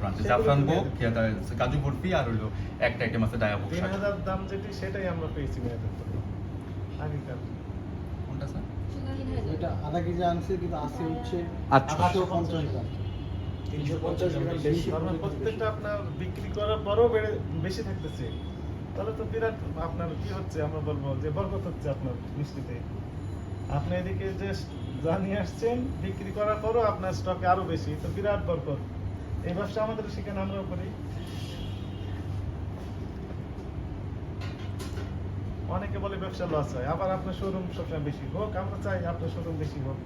ব্রাঞ্চে জাফরান ভোগ। কাজু বরফি আর হলো একটা আইটেম আছে ডায়া ভোগ। দাম যেটি সেটাই আমরা পেয়েছি জন্য। কোনটা স্যার? এটা আধা কেজি আনছে কিন্তু আছে হচ্ছে আটশো। আটশো পঞ্চাশ গ্রাম। তিনশো পঞ্চাশ গ্রাম বেশি। প্রত্যেকটা আপনার বিক্রি করার পরও বেড়ে বেশি থাকতেছে। তাহলে তো বিরাট আপনার কি হচ্ছে? আমরা বলব যে বরকত হচ্ছে আপনার মিষ্টিতে আপনি এদিকে যে যা নিয়ে আসছেন বিক্রি করার পরও আপনার স্টকে আরও বেশি। তো বিরাট বরকত। এই ব্যবসা আমাদের সেখানে আমরাও করি। অনেকে বলে ব্যবসা লস হয় আবার আপনার শোরুম সবসময় বেশি হোক আমরা চাই আপনার শোরুম বেশি হোক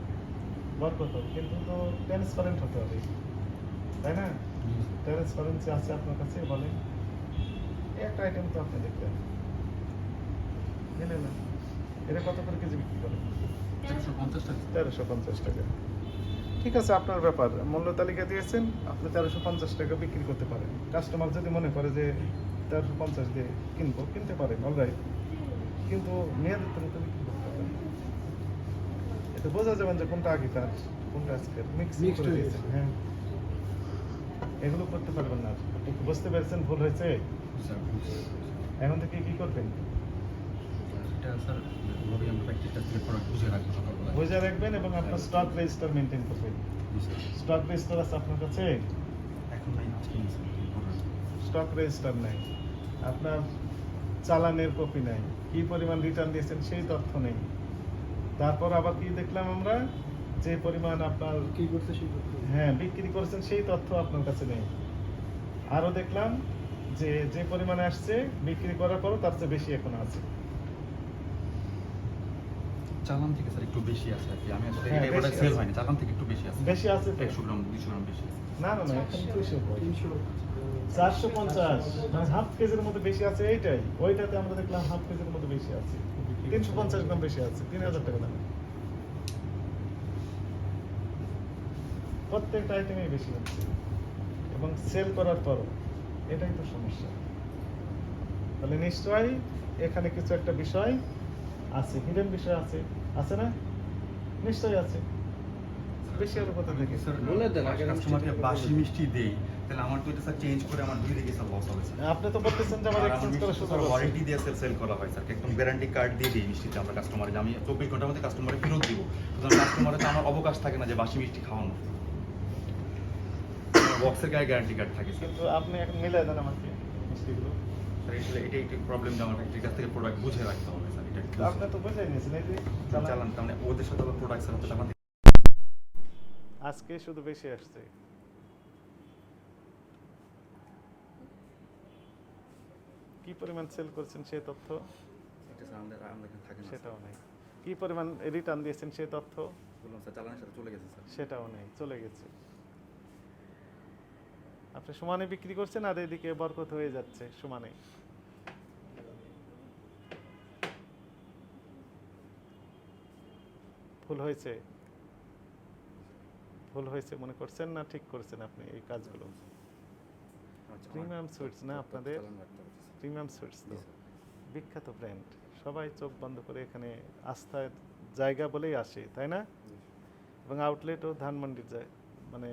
বরকত হোক কিন্তু তো ট্রান্সপারেন্ট হতে হবে। তাই না? ট্রান্সপারেন্সি আছে আপনার কাছে এই একটা আইটেম তো আপনি না। এটা কত করে কেজি বিক্রি করেন? একশো পঞ্চাশ টাকা। তেরোশো পঞ্চাশ টাকা। ঠিক আছে আপনার ব্যাপার। মূল্য তালিকা দিয়েছেন আপনি তেরোশো পঞ্চাশ টাকা বিক্রি করতে পারেন। কাস্টমার যদি মনে করে যে তেরোশো পঞ্চাশ দিয়ে কিনবো কিনতে পারেন অলরাইট কিন্তু মেয়েদের তো বিক্রি করতে পারেন এতে বোঝা যাবেন যে কোনটা আগেকার কোনটা আজকের। মিক্স করে দিয়েছেন হ্যাঁ। এগুলো করতে পারবেন না। আপনি কি বুঝতে পেরেছেন ভুল হয়েছে? এখন থেকে কি করবেন? এটা স্যার আমরা প্র্যাকটিসটা বুঝে রাখব। বুঝে রাখবেন এবং আপনার স্টক রেজিস্টার মেনটেন করবেন। স্টক রেজিস্টার আছে আপনার কাছে? এখন নাই আজকে স্টক রেজিস্টার নাই। আপনার চালানের কপি নাই। কি পরিমাণ রিটার্ন দিয়েছেন সেই তথ্য নেই। তারপর আবার কি দেখলাম আমরা? যে পরিমাণ আপনার কি করতে সেই হ্যাঁ বিক্রি করেছেন সেই তথ্য আপনার কাছে নেই। আরও দেখলাম যে যে পরিমাণে আসছে বিক্রি করার পরও তার চেয়ে বেশি এখন আছে। চালান থেকে স্যার একটু বেশি আছে আর কি। আমি আসলে হ্যাঁ, এটা সেল হয়নি চালান থেকে একটু বেশি আছে। বেশি আছে তো? একশো গ্রাম দুশো গ্রাম বেশি আছে। না না মানে হাফ কেজির মধ্যে বেশি আছে এইটাই। ওইটাতে আমরা দেখলাম হাফ কেজির মধ্যে বেশি আছে। তিনশো পঞ্চাশ গ্রাম বেশি আছে তিন হাজার টাকা দাম। প্রত্যেকটা আইটেমই বেশি হচ্ছে। এবং সেল করার পরও এটাই তো সমস্যা। তাহলে নিশ্চয়ই এখানে কিছু একটা বিষয় আছে হিডেন বিষয় আছে আছে না? নিশ্চয়ই আছে। বেশি আরও কথা দেখি। বলে দেন, আগে কাস্টমারকে বাসি মিষ্টি দেই তাহলে আমার তো এটা স্যার চেঞ্জ করে আমার দুই দিকে স্যার লস হবে স্যার। আপনি তো বলতেছেন যে আমার এক্সচেঞ্জ করার সুযোগ আছে। ওয়ারেন্টি দিয়ে সেল সেল করা হয় স্যার। একদম গ্যারান্টি কার্ড দিয়ে দিই মিষ্টিতে আমরা কাস্টমারে যে আমি চব্বিশ ঘণ্টার মধ্যে কাস্টমারে ফেরত দিব। সুতরাং কাস্টমারে তো আমার অবকাশ থাকে না যে বাসি মিষ্টি খাওয়ানো। বক্সের গায়ে গ্যারান্টি কার্ড থাকে কিন্তু আপনি এখন মিলাই দেন আমাকে মিষ্টিগুলো। স্যার আসলে এটাই একটি প্রবলেম যে আমার ফ্যাক্টরির কাছ থেকে প্রোডাক্ট বুঝে রাখতে হবে স্যার এটা আপনি তো বুঝাই নিয়েছেন এই যে চালান। তার মানে ওদের সাথে আবার প্রোডাক্ট স্যার হচ্ছে আজকে শুধু বেশি আসছে। কি পরিমাণ সেল করছেন সেই তথ্য? এটা সেটাও নেই। কি পরিমাণ রিটার্ন দিয়েছেন সেই তথ্য? সেটাও নেই চলে গেছে। আপনি সমানে বিক্রি করছেন আর এদিকে বরকত হয়ে যাচ্ছে সমানে। ভুল হয়েছে। ভুল হয়েছে মনে করছেন না? ঠিক করছেন আপনি এই কাজগুলো। আচ্ছা, প্রিমিয়াম সুইটস না আপনাদের। প্রিমিয়াম সুইটস তো। বিখ্যাত ব্র্যান্ড সবাই চোখ বন্ধ করে এখানে আস্থার জায়গা বলেই আসে তাই না। এবং আউটলেটও ধানমন্ডির যায় মানে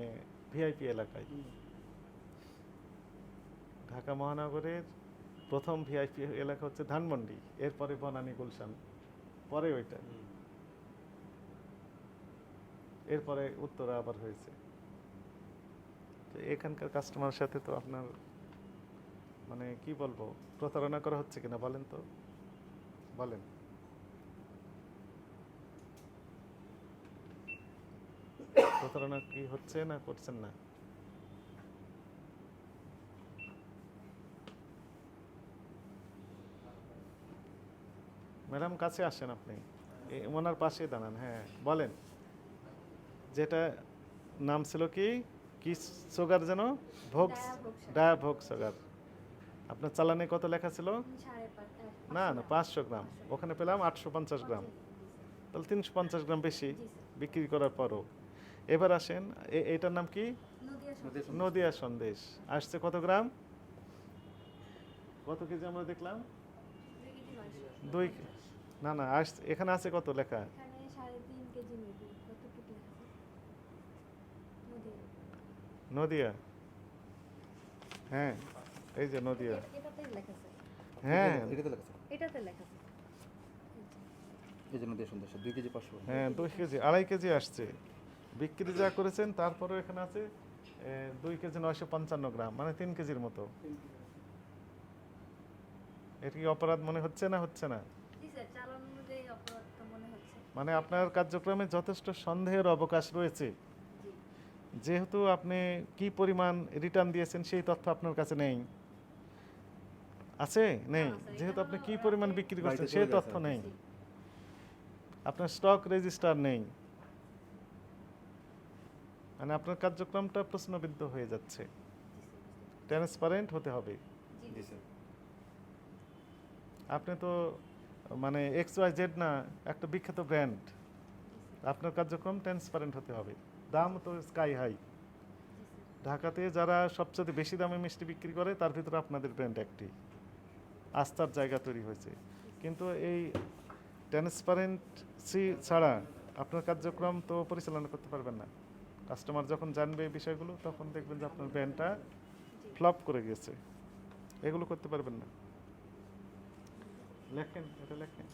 ভিআইপি এলাকায়। ঢাকা মহানগরের প্রথম ভিআইপি এলাকা হচ্ছে ধানমন্ডি এরপরে বনানী গুলশান পরে ওইটা। এরপরে উত্তরা আবার হয়েছে। তো এখানকার কাস্টমার সাথে তো আপনার মানে কি বলব প্রতারণা করা হচ্ছে কিনা বলেন তো? বলেন। প্রতারণা কি হচ্ছে না করছেন না? ম্যাডাম কাছে আসেন আপনি। এ- ওনার পাশে দাঁড়ান হ্যাঁ বলেন। যেটা নাম ছিল কি? কি সুগার যেন? ভোগ ডায়াভোগ sugar। ডায়াভোগ সুগার। আপনার চালানে কত লেখা ছিল? না না পাঁচশো গ্রাম। ওখানে পেলাম আটশো পঞ্চাশ গ্রাম। তাহলে তিনশো পঞ্চাশ গ্রাম বেশি বিক্রি করার পরও। এবার আসেন এ- এটার নাম কি? নদিয়া সন্দেশ। আসছে কত গ্রাম? কত কেজি আমরা দেখলাম? দুই কেজি দুই না না আসছে এখানে আছে কত লেখা? নদিয়া। হ্যাঁ এই যে নদিয়া। হ্যাঁ। এটাতে লেখা আছে। এটাতে লেখা এই জন্য দিয়ে সন্দেশ দুই কেজি পাঁচশো। হ্যাঁ দুই কেজি আড়াই কেজি আসছে। বিক্রি যা করেছেন তারপরে এখানে আছে দুই কেজি নয়শো পঞ্চান্ন গ্রাম মানে তিন কেজির মতো। এটা কি অপরাধ মনে হচ্ছে না হচ্ছে না জি স্যার চালান অনুযায়ী অপরাধ তো মনে আপনার কার্যক্রমে যথেষ্ট সন্দেহের অবকাশ রয়েছে। যেহেতু আপনি কি পরিমাণ রিটার্ন দিয়েছেন সেই তথ্য আপনার কাছে নেই। আছে? নেই? যেহেতু আপনি কি পরিমাণ বিক্রি করছেন সেই তথ্য নেই। আপনার স্টক রেজিস্টার নেই। মানে আপনার কার্যক্রমটা প্রশ্নবিদ্ধ হয়ে যাচ্ছে। ট্রান্সপারেন্ট হতে হবে। আপনি তো মানে এক্স ওয়াই জেড না, একটা বিখ্যাত ব্র্যান্ড। আপনার কার্যক্রম ট্রান্সপারেন্ট হতে হবে। দাম তো স্কাই হাই ঢাকাতে যারা সবচেয়ে বেশি দামে মিষ্টি বিক্রি করে, তার ভিতরে আপনাদের ব্র্যান্ড একটি। আস্থার জায়গা তৈরি হয়েছে। কিন্তু এই ট্রান্সপারেন্সি ছাড়া আপনার কার্যক্রম তো পরিচালনা করতে পারবেন না। কাস্টমার যখন জানবে এই বিষয়গুলো, তখন দেখবেন যে আপনার ব্র্যান্ডটা ফ্লপ করে গেছে। এগুলো করতে পারবেন না। লেখেন এটা লেখেন।